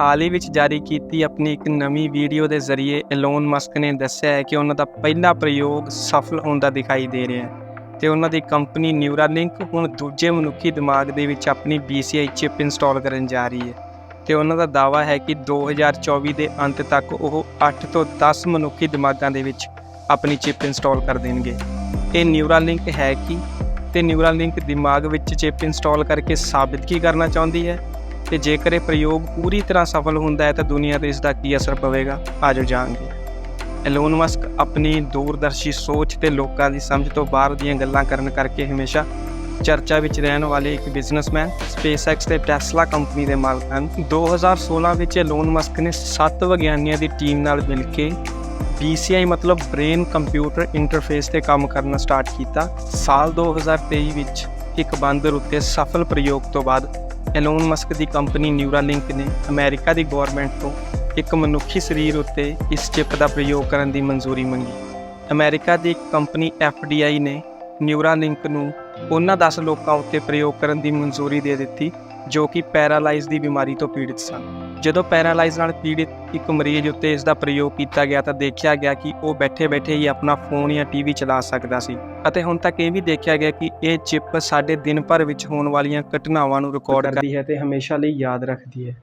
ਹਾਲ ਹੀ ਵਿੱਚ ਜਾਰੀ ਕੀਤੀ ਆਪਣੀ ਇੱਕ ਨਵੀਂ ਵੀਡੀਓ ਦੇ ਜ਼ਰੀਏ ਐਲੋਨ ਮਸਕ ਨੇ ਦੱਸਿਆ ਹੈ ਕਿ ਉਹਨਾਂ ਦਾ ਪਹਿਲਾ ਪ੍ਰਯੋਗ ਸਫਲ ਹੁੰਦਾ ਦਿਖਾਈ ਦੇ ਰਿਹਾ ਹੈ ਤੇ ਉਹਨਾਂ ਦੀ ਕੰਪਨੀ ਨਿਊਰਾਲਿੰਕ ਹੁਣ ਦੂਜੇ ਮਨੁੱਖੀ ਦਿਮਾਗ ਦੇ ਵਿੱਚ ਆਪਣੀ BCI ਚਿਪ ਇੰਸਟਾਲ ਕਰਨ ਜਾ ਰਹੀ ਹੈ ਤੇ ਉਹਨਾਂ ਦਾ ਦਾਅਵਾ ਹੈ ਕਿ 2024 ਦੇ ਅੰਤ ਤੱਕ ਉਹ 8 ਤੋਂ 10 ਮਨੁੱਖੀ ਦਿਮਾਗਾਂ ਦੇ ਵਿੱਚ ਆਪਣੀ ਚਿਪ ਇੰਸਟਾਲ ਕਰ ਦੇਣਗੇ। ਇਹ ਨਿਊਰਾਲਿੰਕ ਹੈ ਕਿ? ਤੇ ਨਿਊਰਾਲਿੰਕ ਦਿਮਾਗ ਵਿੱਚ ਚਿਪ ਇੰਸਟਾਲ ਕਰਕੇ ਸਾਬਿਤ ਕੀ ਕਰਨਾ ਚਾਹੁੰਦੀ ਹੈ? ਤੇ ਜੇਕਰ ਇਹ ਪ੍ਰਯੋਗ ਪੂਰੀ ਤਰ੍ਹਾਂ ਸਫਲ ਹੁੰਦਾ ਹੈ ਤਾਂ ਦੁਨੀਆ ਤੇ ਇਸ ਦਾ ਕੀ ਅਸਰ ਪਵੇਗਾ? ਆਜੋ ਜਾਣਗੇ। ਐਲੋਨ ਮਸਕ ਆਪਣੀ ਦੂਰਦਰਸ਼ੀ ਸੋਚ ਤੇ ਲੋਕਾਂ ਦੀ ਸਮਝ ਤੋਂ ਬਾਹਰ ਦੀਆਂ ਗੱਲਾਂ ਕਰਨ ਕਰਕੇ ਹਮੇਸ਼ਾ ਚਰਚਾ ਵਿੱਚ ਰਹਿਣ ਵਾਲੇ ਇੱਕ ਬਿਜ਼ਨਸਮੈਨ ਸਪੇਸਐਕਸ ਤੇ ਟੈਸਲਾ ਕੰਪਨੀ ਦੇ ਮਾਲਕ ਹਨ। 2016 ਵਿੱਚ ਐਲੋਨ ਮਸਕ ਨੇ 7 ਵਿਗਿਆਨੀਆਂ ਦੀ ਟੀਮ ਨਾਲ ਮਿਲ ਕੇ BCI ਮਤਲਬ ਬ੍ਰੇਨ ਕੰਪਿਊਟਰ ਇੰਟਰਫੇਸ ਤੇ ਕੰਮ ਕਰਨਾ ਸਟਾਰਟ ਕੀਤਾ। ਸਾਲ 2023 ਵਿੱਚ ਇੱਕ ਬਾਂਦਰ ਉੱਤੇ ਸਫਲ ਪ੍ਰਯੋਗ ਤੋਂ ਬਾਅਦ ਐਲੋਨ ਮਸਕ ਦੀ ਕੰਪਨੀ ਨਿਊਰਾਲਿੰਕ ਨੇ ਅਮਰੀਕਾ ਦੀ ਗਵਰਨਮੈਂਟ ਤੋਂ ਇੱਕ ਮਨੁੱਖੀ ਸਰੀਰ ਉੱਤੇ ਇਸ ਚਿਪ ਦਾ ਪ੍ਰਯੋਗ ਕਰਨ ਦੀ ਮਨਜ਼ੂਰੀ ਮੰਗੀ। ਅਮਰੀਕਾ ਦੀ ਇੱਕ ਕੰਪਨੀ FDI ਨੇ ਨਿਊਰਾਲਿੰਕ ਨੂੰ ਉਹਨਾਂ 10 ਲੋਕਾਂ ਉੱਤੇ ਪ੍ਰਯੋਗ ਕਰਨ ਦੀ ਮਨਜ਼ੂਰੀ ਦੇ ਦਿੱਤੀ ਜੋ ਕਿ ਪੈਰਾਲਾਈਜ਼ ਦੀ ਬਿਮਾਰੀ ਤੋਂ ਪੀੜਿਤ ਸਨ। ਜਦੋਂ ਪੈਰਾਲਾਈਜ਼ ਨਾਲ ਪੀੜਿਤ ਇੱਕ ਮਰੀਜ਼ ਉੱਤੇ ਇਸ ਦਾ ਪ੍ਰਯੋਗ ਕੀਤਾ ਗਿਆ ਤਾਂ ਦੇਖਿਆ ਗਿਆ ਕਿ ਉਹ ਬੈਠੇ-ਬੈਠੇ ਹੀ ਆਪਣਾ ਫੋਨ ਜਾਂ ਟੀਵੀ ਚਲਾ ਸਕਦਾ ਸੀ ਅਤੇ ਹੁਣ ਤੱਕ ਇਹ ਵੀ ਦੇਖਿਆ ਗਿਆ ਕਿ ਇਹ ਚਿਪ ਸਾਡੇ ਦਿਨ ਭਰ ਵਿੱਚ ਹੋਣ ਵਾਲੀਆਂ ਘਟਨਾਵਾਂ ਨੂੰ ਰਿਕਾਰਡ ਕਰਦੀ ਹੈ ਤੇ ਹਮੇਸ਼ਾ ਲਈ ਯਾਦ ਰੱਖਦੀ ਹੈ।